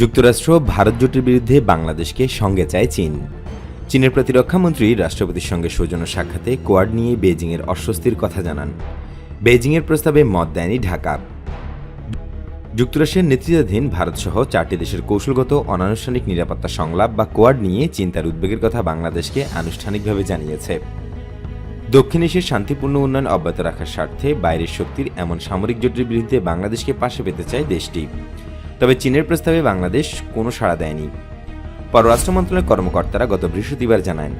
যুক্তরাষ্ট্র ভারত জোটের বিরুদ্ধে বাংলাদেশকে সঙ্গে চায় চীন। চীনের প্রতিরক্ষামন্ত্রী রাষ্ট্রপতির সঙ্গে সৌজন্য সাক্ষাতে কোয়াড নিয়ে বেজিংয়ের অস্বস্তির কথা জানান। বেজিংয়ের প্রস্তাবে মত দেয়নি ঢাকা। যুক্তরাষ্ট্রের নেতৃত্বাধীন ভারতসহ চারটি দেশের কৌশলগত, অনানুষ্ঠানিক নিরাপত্তা সংলাপ বা কোয়াড নিয়ে চিন্তার উদ্বেগের কথা বাংলাদেশকে আনুষ্ঠানিকভাবে জানিয়েছে। দক্ষিণ এশিয়ার শান্তিপূর্ণ উন্নয়ন অব্যাহত রাখার স্বার্থে বাইরের শক্তির এমন সামরিক জোটের বিরুদ্ধে বাংলাদেশকে পাশে পেতে চায় দেশটি। তবে চীনের প্রস্তাবে বাংলাদেশ কোনো সাড়া দেয়নি। পররাষ্ট্র মন্ত্রণালয়ের কর্মকর্তারা গত বৃহস্পতিবার জানান,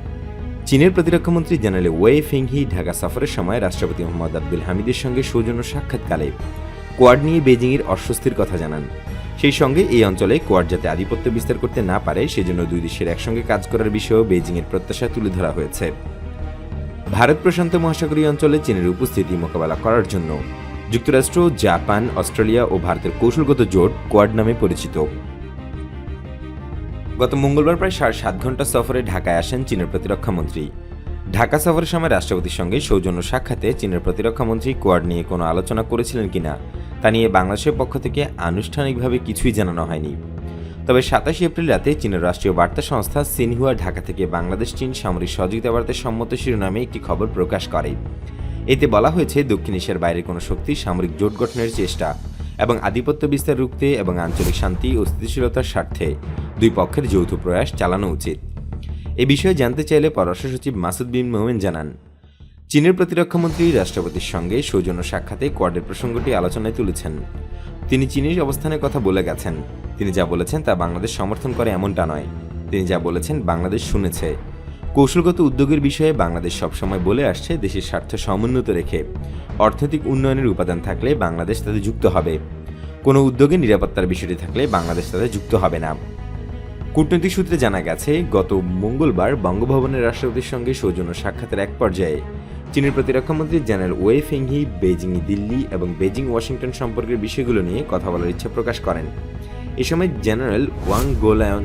চীনের প্রতিরক্ষামন্ত্রী জেনারেল ওয়ে ফিংহি ঢাকা সফরের সময় রাষ্ট্রপতি মোহাম্মদ আব্দুল হামিদের সঙ্গে সৌজন্য সাক্ষাৎকালে কোয়াড নিয়ে বেজিংয়ের অস্বস্তির কথা জানান। সেই সঙ্গে এই অঞ্চলে কোয়াড যাতে আধিপত্য বিস্তার করতে না পারে, সেজন্য দুই দেশের একসঙ্গে কাজ করার বিষয়েও বেজিংয়ের প্রত্যাশা তুলে ধরা হয়েছে। ভারত প্রশান্ত মহাসাগরীয় অঞ্চলে চীনের উপস্থিতি মোকাবেলা করার জন্য যুক্তরাষ্ট্র, জাপান, অস্ট্রেলিয়া ও ভারতের কৌশলগত জোট কোয়াড নামে পরিচিত। গত মঙ্গলবার প্রায় সাড়ে সাত ঘণ্টা সফরে ঢাকায় আসেন চীনের প্রতিরক্ষামন্ত্রী ঢাকা সফরের সময় রাষ্ট্রপতির সঙ্গে সৌজন্য সাক্ষাতে চীনের প্রতিরক্ষামন্ত্রী কোয়াড নিয়ে কোনো আলোচনা করেছিলেন কিনা, তা নিয়ে বাংলাদেশের পক্ষ থেকে আনুষ্ঠানিকভাবে কিছুই জানানো হয়নি। তবে সাতাশে এপ্রিল রাতে চীনের রাষ্ট্রীয় বার্তা সংস্থা সিনহুয়া ঢাকা থেকে বাংলাদেশ চীন সামরিক সহযোগিতা বার্তা সম্মত শিরোনামে একটি খবর প্রকাশ করে। এতে বলা হয়েছে, দক্ষিণ এশিয়ার বাইরে কোনো শক্তি সামরিক জোট গঠনের চেষ্টা এবং আধিপত্য বিস্তার রুখতে এবং আঞ্চলিক শান্তি ও স্থিতিশীলতার স্বার্থে দুই পক্ষের যৌথ প্রয়াস চালানো উচিত। এ বিষয়ে জানতে চাইলে পররাষ্ট্র সচিব মাসুদ বিন মোমেন জানান। চীনের প্রতিরক্ষামন্ত্রী রাষ্ট্রপতির সঙ্গে সৌজন্য সাক্ষাতে কোয়াডের প্রসঙ্গটি আলোচনায় তুলেছেন। তিনি চীনের অবস্থানের কথা বলে গেছেন। তিনি যা বলেছেন তা বাংলাদেশ সমর্থন করে এমনটা নয়। তিনি যা বলেছেন বাংলাদেশ শুনেছে। কৌশলগত উদ্যোগের বিষয়ে বাংলাদেশ সবসময় বলে আসছে, দেশের স্বার্থ সমুন্নত রেখে অর্থনৈতিক উন্নয়নের উপাদান থাকলে বাংলাদেশ তাতে যুক্ত হবে। কোনো উদ্যোগে নিরাপত্তার বিষয়টি থাকলে বাংলাদেশ তাতে যুক্ত হবে না। কূটনৈতিক সূত্রে জানা গেছে, গত মঙ্গলবার বঙ্গভবনের রাষ্ট্রপতির সঙ্গে সৌজন্য সাক্ষাতের এক পর্যায়ে চীনের প্রতিরক্ষামন্ত্রী general Wei Fenghe Beijing Delhi এবং বেজিং ওয়াশিংটন সম্পর্কের বিষয়গুলো নিয়ে কথা বলার ইচ্ছা প্রকাশ করেন। এ সময় জেনারেল ওয়াং গোলায়ন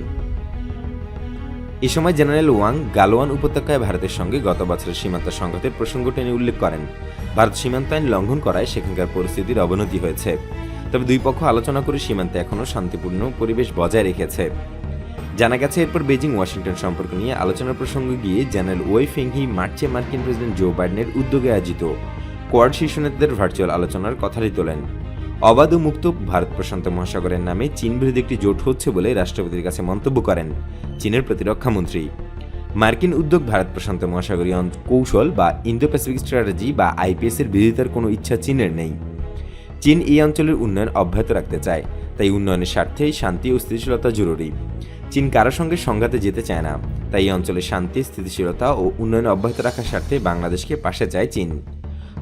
এ সময় জেনারেল ওয়াং গালোয়ান উপত্যকায় ভারতের সঙ্গে গত বছরের সীমান্ত সংঘাতের প্রসঙ্গ টেনে উল্লেখ করেন। ভারত সীমান্ত আইন লঙ্ঘন করায় সেখানকার পরিস্থিতির অবনতি হয়েছে। তবে দুই পক্ষ আলোচনা করে সীমান্তে এখনও শান্তিপূর্ণ পরিবেশ বজায় রেখেছে। জানা গেছে, এরপর বেজিং ওয়াশিংটন সম্পর্ক নিয়ে আলোচনার প্রসঙ্গে গিয়ে জেনারেল ওয়ে ফেংহি মার্চে মার্কিন প্রেসিডেন্ট জো বাইডেনের উদ্যোগে আয়োজিত কোয়াড শীর্ষ নেতাদের ভার্চুয়াল আলোচনার কথাটি তোলেন। অবাধ মুক্ত ভারত প্রশান্ত মহাসাগরের নামে চীন বিরোধী একটি জোট হচ্ছে বলে রাষ্ট্রপতির কাছে মন্তব্য করেন চীনের প্রতিরক্ষামন্ত্রী। মার্কিন উদ্যোগ ভারত প্রশান্ত মহাসাগরীয় কৌশল বা ইন্দো প্যাসিফিক স্ট্র্যাটেজি বা আইপিএস এর বিরোধিতার কোনো ইচ্ছা চীনের নেই। চীন এই অঞ্চলের উন্নয়ন অব্যাহত রাখতে চায়, তাই উন্নয়নের স্বার্থে শান্তি ও স্থিতিশীলতা জরুরি। চীন কারও সঙ্গে সংঘাতে যেতে চায় না, তাই এই অঞ্চলের শান্তি, স্থিতিশীলতা ও উন্নয়ন অব্যাহত রাখার স্বার্থে বাংলাদেশকে পাশে চায় চীন।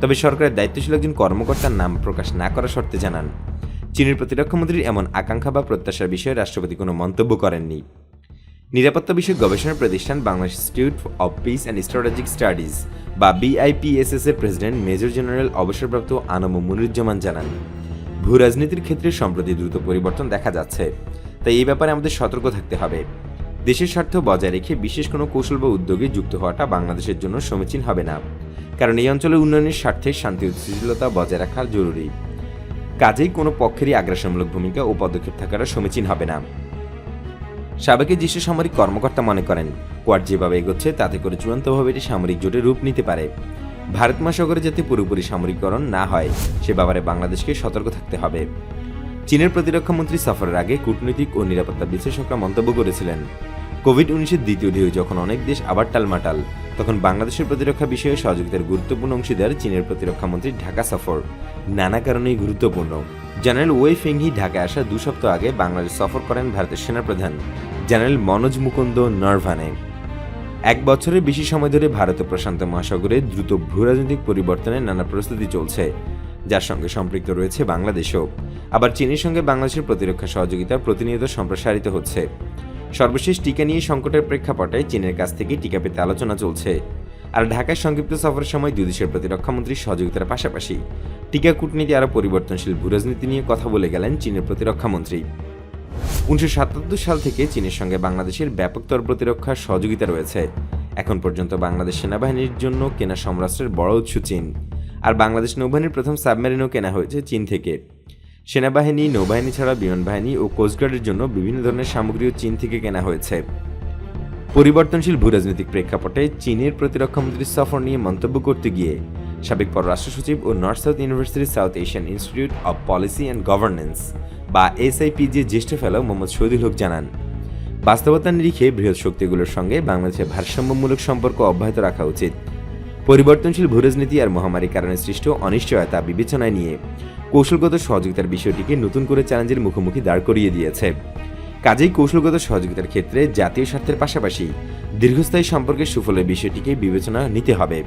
তবে সরকারের দায়িত্বশীল একজন কর্মকর্তার নাম প্রকাশ না করার শর্তে জানান। চীনের প্রতিরক্ষামন্ত্রীর এমন আকাঙ্ক্ষা বা প্রত্যাশার বিষয়ে রাষ্ট্রপতি কোনো মন্তব্য করেননি। নিরাপত্তা বিষয়ক গবেষণা প্রতিষ্ঠান Bangladesh institute of peace and strategic studies বা বিআইপিএসএস এর প্রেসিডেন্ট মেজর জেনারেল অবসরপ্রাপ্ত আনম মুনিরুজ্জামান জানান ভূ রাজনীতির ক্ষেত্রে সম্প্রতি দ্রুত পরিবর্তন দেখা যাচ্ছে। তাই এই ব্যাপারে আমাদের সতর্ক থাকতে হবে। দেশের স্বার্থ বজায় রেখে বিশেষ কোনো কৌশল বা উদ্যোগে যুক্ত হওয়াটা বাংলাদেশের জন্য সমীচীন হবে না। কারণ এই অঞ্চলের উন্নয়নের স্বার্থে শান্তি স্থিতিশীলতা বজায় রাখা জরুরি। কাজেই কোনো পক্ষেরই আগ্রাসনমূলক ভূমিকা ও পদক্ষেপ থাকাটা সমীচীন হবে না। সাবেক জ্যেষ্ঠ সামরিক কর্মকর্তা মনে করেন, কোয়াড যেভাবে এগোচ্ছে, তাতে করে চূড়ান্তভাবে এটি সামরিক জোটে রূপ নিতে পারে। ভারত মহাসাগরে যাতে পুরোপুরি সামরিকরণ না হয়, সে ব্যাপারে বাংলাদেশকে সতর্ক থাকতে হবে। চীনের প্রতিরক্ষামন্ত্রী সফরের আগে কূটনৈতিক ও নিরাপত্তা বিশ্লেষকরা মন্তব্য করেছিলেন। কোভিড উনিশের দ্বিতীয় ঢেউ যখন অনেক দেশ আবার টালমাটাল, তখন বাংলাদেশের প্রতিরক্ষা বিষয়ে সহযোগিতার গুরুত্বপূর্ণ অংশীদার চীনের প্রতিরক্ষা প্রতিরক্ষামন্ত্রীর ঢাকা সফর। নানা কারণেই গুরুত্বপূর্ণ। জেনারেল ওয়ে ফেংহি ঢাকায় আসা দু সপ্তাহ আগে বাংলাদেশ সফর করেন ভারতের সেনাপ্রধান জেনারেল মনোজ মুকুন্দ নরভানে। এক বছরের বেশি সময় ধরে ভারত প্রশান্ত মহাসাগরে দ্রুত ভূরাজনৈতিক পরিবর্তনের নানা প্রস্তুতি চলছে। যার সঙ্গে সম্পৃক্ত রয়েছে বাংলাদেশও। আবার চীনের সঙ্গে বাংলাদেশের প্রতিরক্ষা সহযোগিতা প্রতিনিয়ত সম্প্রসারিত হচ্ছে। সর্বশেষ টিকা নিয়ে সংকটের প্রেক্ষাপটে চীনের কাছ থেকে টিকা পেতে আলোচনা চলছে। আর ঢাকায় সংক্ষিপ্ত সফরের সময় দুই দেশের প্রতিরক্ষামন্ত্রীর সহযোগিতার পাশাপাশি টিকা কূটনীতি আরও পরিবর্তনশীল ভূরাজনীতি নিয়ে কথা বলে গেলেন চীনের প্রতিরক্ষামন্ত্রী উনিশশো সাতাত্তর সাল থেকে চীনের সঙ্গে বাংলাদেশের ব্যাপকতর প্রতিরক্ষার সহযোগিতা রয়েছে। এখন পর্যন্ত বাংলাদেশ সেনাবাহিনীর জন্য কেনা সমরাস্ত্রের বড় উৎস চীন। বাংলাদেশ নৌবাহিনীর প্রথম সাবমেরিনও কেনা হয়েছে চীন থেকে। সেনাবাহিনী, নৌবাহিনী ছাড়া বিমান বাহিনী ও কোস্টগার্ডের জন্য বিভিন্ন ধরনের সামগ্রীও চীন থেকে কেনা হয়েছে। পরিবর্তনশীল ভূরাজনৈতিক প্রেক্ষাপটে চীনের প্রতিরক্ষামন্ত্রীর সফর নিয়ে মন্তব্য করতে গিয়ে সাবেক পররাষ্ট্র সচিব ও নর্থ সাউথ ইউনিভার্সিটির South Asian institute of policy and governance বা এসআইপিজি জ্যেষ্ঠ ফেলো মোহাম্মদ শহীদুল হক জানান, বাস্তবতার নিরিখে বৃহৎ শক্তিগুলোর সঙ্গে বাংলাদেশের ভারসাম্যমূলক সম্পর্ক অব্যাহত রাখা উচিত। পরিবর্তনশীল ভূরাজনীতি আর মহামারীর কারণে সৃষ্ট অনিশ্চয়তা বিবেচনায় নিয়ে কৌশলগত সহযোগিতার বিষয়টিকে নতুন করে চ্যালেঞ্জের মুখোমুখি দাঁড় করিয়ে দিয়েছে। কাজেই কৌশলগত সহযোগিতার ক্ষেত্রে জাতীয় স্বার্থের পাশাপাশি দীর্ঘস্থায়ী সম্পর্কের সুফলের বিষয়টিকে বিবেচনা নিতে হবে।